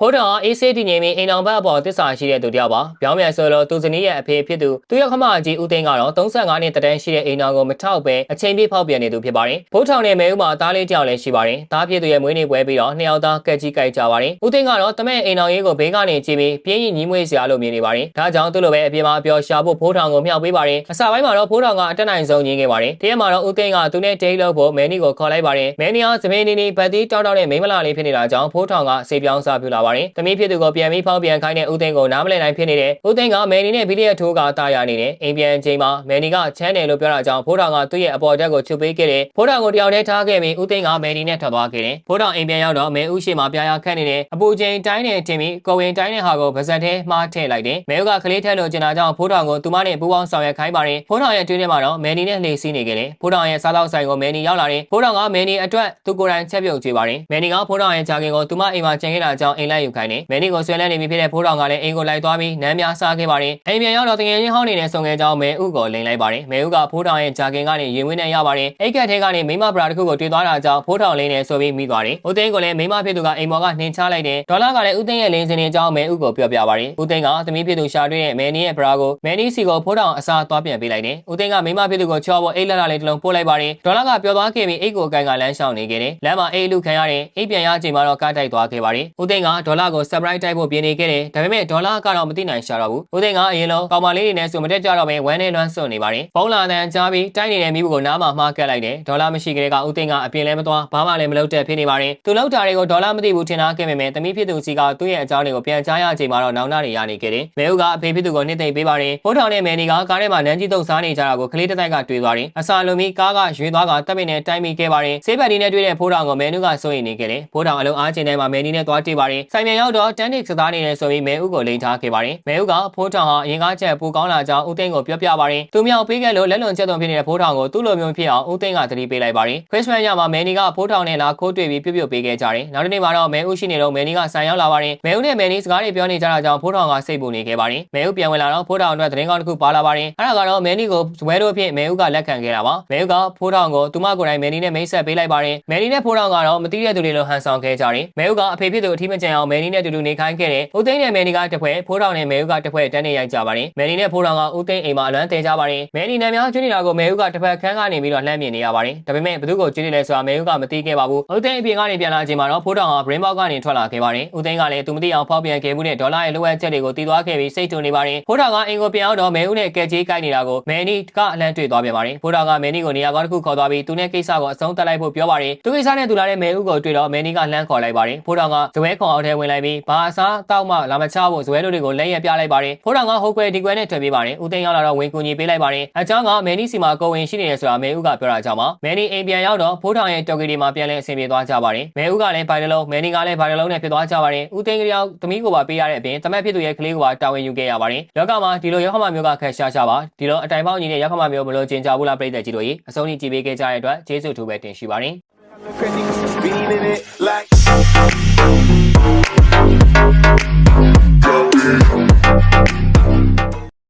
ဖိုးတော်အေးဆေးတည်ငြိမ်ပြီးအိမ်အောင်ဘက်အပေါ်တစ္ဆာရှိတဲ့သူတစ်ယောက်ပါပြောင်းပြန်ဆိုလို့သူဇနီးရဲ့အဖေဖြစ်သူသူရဲ့ခမအကြီးဦးသိန်းကတော့35နှစ်တန်းရှိတဲ့အိမ်တော်ကိုမထောက်ပဲအချိန်ပြည့်ဖောက်ပြန်နေသူဖြစ်ပါတယ်ဖိုးထောင်နဲ့မဲဦးမှာသားလေးတစ်ယောက်လည်းရှိပါတယ်သားဖြစ်သူရဲ့မွေးနေ့ပွဲပြီးတော့နှစ်ယောက်သားကက်ကြီးကြိုက်ကြပါတယ်ဦးသိန်းကတော့တမဲအိမ်တော်ရေးကိုဘေးကနေကြည့်ပြီးပြင်းရင်ညီးမွေးစရာလို့မြင်နေပါတယ်ဒါကြောင့်သူ့လိုပဲအပြင်မှာအပျော်ရှာဖို့ဖိုးထောင်ကိုမြှောက်ပေးပါတယ်အစပိုင်းမှာတော့ဖိုးထောင်ကအတက်နိုင်ဆုံးညင်းခဲ့ပါတယ်တရက်မှာတော့ဦးသိန်းကသူနဲ့ဒိတ်လို့ဖို့မဲနီကိုခေါ်လိုက်ပါတယ်မဲနီကသမင်းနေနေဗတ်တီးတောက်တောက်နဲ့မိန်းမလာလေးဖြစ်နေတာကြောင့်ဖိုးထောင်ကစေပြောင်းစားပြလာပါတယ်သမီးဖြစ်သူကိုပြန်ပြီးဖောက်ပြန်ခိုင်းတဲ့ဦးသိန်းကိုနားမလည်နိုင်ဖြစ်နေတဲ့ဦးသိန်းကမဲနီနဲ့ဗီဒီယိုထိုးကတာယာနေတယ်အိမ်ပြန်ချိန်မှာမဲနီကချမ်းတယ်လို့ပြောတာကြောင့်ဖိုးထောင်ကသူ့ရဲ့အပေါ်တက်ကိုချုပ်ပေးခဲ့တယ်ဖိုးထောင်ကိုတယောက်တည်းထားခဲ့ပြီးဦးသိန်းကမဲနီနဲ့ထွက်သွားခဲ့တယ်ဖိုးထောင်အိမ်ပြန်ရောက်တော့မဲဦးရှိမှပြားရခတ်နေတယ်အပူချိန်တိုင်းနဲ့တင်ပြီးကိုဝင်တိုင်းတဲ့ဟာကိုဗဇက်ထဲမှားထည့်လိုက်တယ်မဲဦးကကလေးထက်လို့ကျင်တာကြောင့်ဖိုးထောင်ကိုသူမနဲ့ပူးပေါင်းဆောင်ရွက်ခိုင်းပါတယ်ဖိုးထောင်ရဲ့အတွင်းထဲမှာတော့မဲနီနဲ့လှေစီးနေခဲ့တယ်ဖိုးထောင်ရဲ့စားတော့ဆိုင်ကိုမဲနီရောက်လာတယ်ဖိုးထောင်ကမဲနီအတွက်သူကိုယ်တိုင်ချက်ပြုတ်ကြွေးပါတယ်မဲနီကဖိုးထောင်ရဲ့ဂျာကင်ကိုသူမအိမ်မှာကျန်ခဲ့တာကြောင့်အိမ်လိုက်ယူခိုင်းတယ်မဲနီကိုဆွဲလန်းနေပြီဖြစ်တဲ့ဖိုးထောင်ကလည်းအိမ်ကိုလိုက်သွားပြီးနမ်းများစားခဲ့ပါတယ်အိမ်ပြန်ရောက်တော့တငယ်ချင်းဟောင်းနေတဲ့ဆုံငယ်ကြောင်းမဲဦးကိုလိန်လိုက်ပါတယ်မဲဦးကဖိုးထောင်ရဲ့ဂျာကင်ကနေရင်ဝင်းနဲ့ရပါတယ်အိတ်ကက်ထဲကနေမိမပရာတစ်ခုကိုတွေ့သွားတာကြောင့်ဖိုးထောင်လိန်နဲ့ဆိုပြီးမိသွားတယ်ဦးသိန်းကိုလည်းမိမဖြစ်သူကအိမ်ပေါ်ကနှင်ချလိုက်တယ်ဒေါ်လာကလည်းဦးသိန်းရဲ့လင်းစင်နေကြောင်းမဲဦးကိုပြောပြပါတယ်ဦးသိန်းကသမီးဖြစ်သူရှာတွေ့တဲ့မဲနီရဲ့ပရာကိုမဲနီစီကိုဖိုးထောင်အစားသွားပြန်ပေးလိုက်တယ်ဦးသိန်းကမိမဖြစ်သူကိုချောပေါ်အိတ်လက်လာလေးတစ်လုံးပို့လိုက်ပါတယ်ဒေါ်လာကပြောသွားခဲ့ပြီးအိတ်ကိုအကိုင်ကလမ်းလျှောက်နေခဲ့တယ်လမ်းမှာအိတ်လူခံရတယ်အိတ်ပြန်ရချိန်မှာတော့ကားတိုက်သွားခဲ့ပါတယ်ဦးသိန်းကဒေါ်လာကို surprise တိုက်ဖို့ပြင်နေခဲ့တယ်ဒါပေမဲ့ဒေါ်လာကတော့မသိနိုင်ရှာတော့ဘူးဦးသိန်းကအရင်လုံးကောင်မလေးတွေနဲ့ဆိုမတက်ကြတော့ပဲဝမ်းနဲ့လွမ်းစွန့်နေပါတယ်ဖုန်းလာတန်းကြားပြီးတိုက်နေတဲ့မိဘူးကိုနားမှာမှားကက်လိုက်တယ်ဒေါ်လာမရှိကြတဲ့ကဦးသိန်းကအပြင်လဲမသွားဘာမှလည်းမလုပ်တဲ့ဖြစ်နေပါတယ်သူလောက်တာတွေကိုဒေါ်လာမသိဘူးထင်ထားခဲ့ပေမဲ့တမိဖြစ်သူစီကသူ့ရဲ့အကြောင်းတွေကိုပြန်ကြားရချိန်မှာတော့နောင်နာတွေရနေခဲ့တယ်မဲဦးကအဖေဖြစ်သူကိုနှစ်သိမ့်ပေးပါတယ်ဖိုးထောင်နဲ့မဲနီကကားထဲမှာနန်းကြီးတုံစားနေကြတာကိုကလေးတစ်တိုက်ကတွေ့သွားတယ်အစာလုံးပြီးကားကရွေသွားကတပ်ပင်နဲ့တိုင်မိခဲ့ပါတယ်ဆေးဘက်ဒီနဲ့တွေ့တဲ့ဖိုးထောင်ကိုမဲနုကစိုးရိမ်နေခဲ့တယ်ဖိုးထောင်အလုံးအားချင်းထဲမှာမဲနီနဲ့သွားတွေ့ပါတယ်ဆိုင်မြန်ရောက်တော့တန်နစ်စသားနေတယ်ဆိုပြီးမဲဦးကိုလိန်ထားခဲ့ပါတယ်မဲဦးကဖိုးထောင်ဟာအရင်ကချက်ပူကောင်းလာကြောင်းဦးသိန်းကိုပြောပြပါတယ်သူမြောက်ပေးခဲ့လို့လက်လွန်ချက်သွန်ဖြစ်နေတဲ့ဖိုးထောင်ကိုသူ့လိုမျိုးဖြစ်အောင်ဦးသိန်းကသတိပေးလိုက်ပါတယ်ခရစ်စမတ်ညမှာမဲနီကဖိုးထောင်နဲ့လာခိုးတွေ့ပြီးပြုတ်ပြုတ်ပေးခဲ့ကြတယ်နောက်တစ်နေ့မှာတော့မဲဦးရှိနေတော့မဲနီကဆိုင်ရောက်လာပါတယ်မဲဦးနဲ့မဲနီစကားတွေပြောနေကြတာကြောင့်ဖိုးထောင်ကစိတ်ပူနေခဲ့ပါတယ်မဲဦးပြန်ဝင်လာတော့ဖိုးထောင်အတွက်သတင်းကောင်းတစ်ခုပါလာပါတယ်အဲ့ဒါကတော့မဲနီကိုဇွဲတို့အဖြစ်မဲဦးကလက်ခံခဲ့တာပါမဲဦးကဖိုးထောင်ကိုသူမကိုယ်တိုင်မဲနီနဲ့မိတ်ဆက်ပေးလိုက်ပါတယ်မဲနီနဲ့ဖိုးထောင်ကတော့မတိတဲ့သူတွေလိုဟန်ဆောင်ခဲ့ကြတယ်မဲဦးကအဖေဖြစ်သူအထီးမကျန်အောင်မဲနီနဲ့တူတူနေခိုင်းခဲ့တယ်ဦးသိန်းနဲ့မဲနီကတစ်ဖွဲ့ဖိုးထောင်နဲ့မဲဦးကတစ်ဖွဲ့တန်းနေရိုက်ကြပါတယ်မဲနီနဲ့ဖိုးထောင်ကဦးသိန်းအိမ်မှာအလွမ်းတင်ကြပါတယ်မဲနီနဲ့များကျွေးနေတာကိုမဲဦးကတစ်ဖက်ခန်းကနေပြီးတော့လှမ်းမြင်နေရပါတယ်ဒါပေမဲ့ဘသူကိုကျွေးနေလဲဆိုတာမဲဦးကမသိခဲ့ပါဘူးဦးသိန်းအပြင်ကနေပြန်လာချိန်မှာတော့ဖိုးထောင်က brain box ကနေထွက်လာခဲ့ပါတယ်ဦးသိန်းကလည်းသူမသိအောင်ဖောက်ပြန်ခဲ့မှုနဲ့ဒေါ်လာရဲ့လိုအပ်ချက်တွေကိုတည်သွားခဲ့ပြီးစိတ်ထုံနေပါတယ်ဖိုးထောင်ကအင်ကိုပြန်အောင်တော့မဲဦးနဲ့ကဲကြီးကိုက်နေတာကိုမဲနီကအလန့်တွေ့သွားပြန်ပါတယ်ဖိုးထောင်ကမဲနီကိုနေရာကောင်းတစ်ခုခေါ်သွားပြီးသူနဲ့ကိစ္စကိုအဆုံးသတ်လိုက်ဖို့ပြောပါတယ်သူကိစ္စနဲ့သူလာတဲ့မဲဦးကိုတွေ့တော့မဲနီကလှမ်းခေါ်လိုက်ပါတယ်ဖိုးထောင်ကဇွဲခွန်အောက်ထဲဝင်လိုက်ပြီးဘာအစားတောက်မှလာမချဖို့ဇွဲတို့တွေကိုလက်ရပြလိုက်ပါတယ်ဖိုးထောင်ကဟိုကွယ်ဒီကွယ်နဲ့ထွက်ပြေးပါတယ်ဦးသိန်းရောက်လာတော့ဝင်ကူညီပေးလိုက်ပါတယ်အကြောင်းကမဲနီစီမှာကိုဝင်ရှိနေတယ်ဆိုတာမဲဦးကပြောတာကြောင့်ပါမဲနီအိမ်ပြန်ရောက်တော့ဖိုးထောင်ရဲ့တော်ကီဒီမှာပြန်လဲအဆင်ပြေသွားကြပါတယ်မဲဦးကလည်းဘိုင်တလုံးမဲနီကလည်းဘိုင်တလုံးနဲ့ဖြစ်သွားကြပါတယ်ဦးသိန်းကလေးရောက်သမီးကိုပါပေးရတဲ့အပြင်တမက်ဖြစ်သူရဲ့ကလေးကိုပါတာဝန်ယူခဲ့ရပါတယ်လောကမှာဒီလိုရောက်ခမမျိုးကခက်ရှားရှားပါဒီလိုအတိုင်ပေါက်ညီတဲ့ရောက်ခမမျိုးမလို့ကျင်ကြဘူးလားပြည်သက်ကြီးတို့ရေအဆုံးထိကြည့်ပေးခဲ့ကြတဲ့အတွက်ကျေးဇူးထူးပဲတင်ရှိပါတယ် Crazy, spinning it like.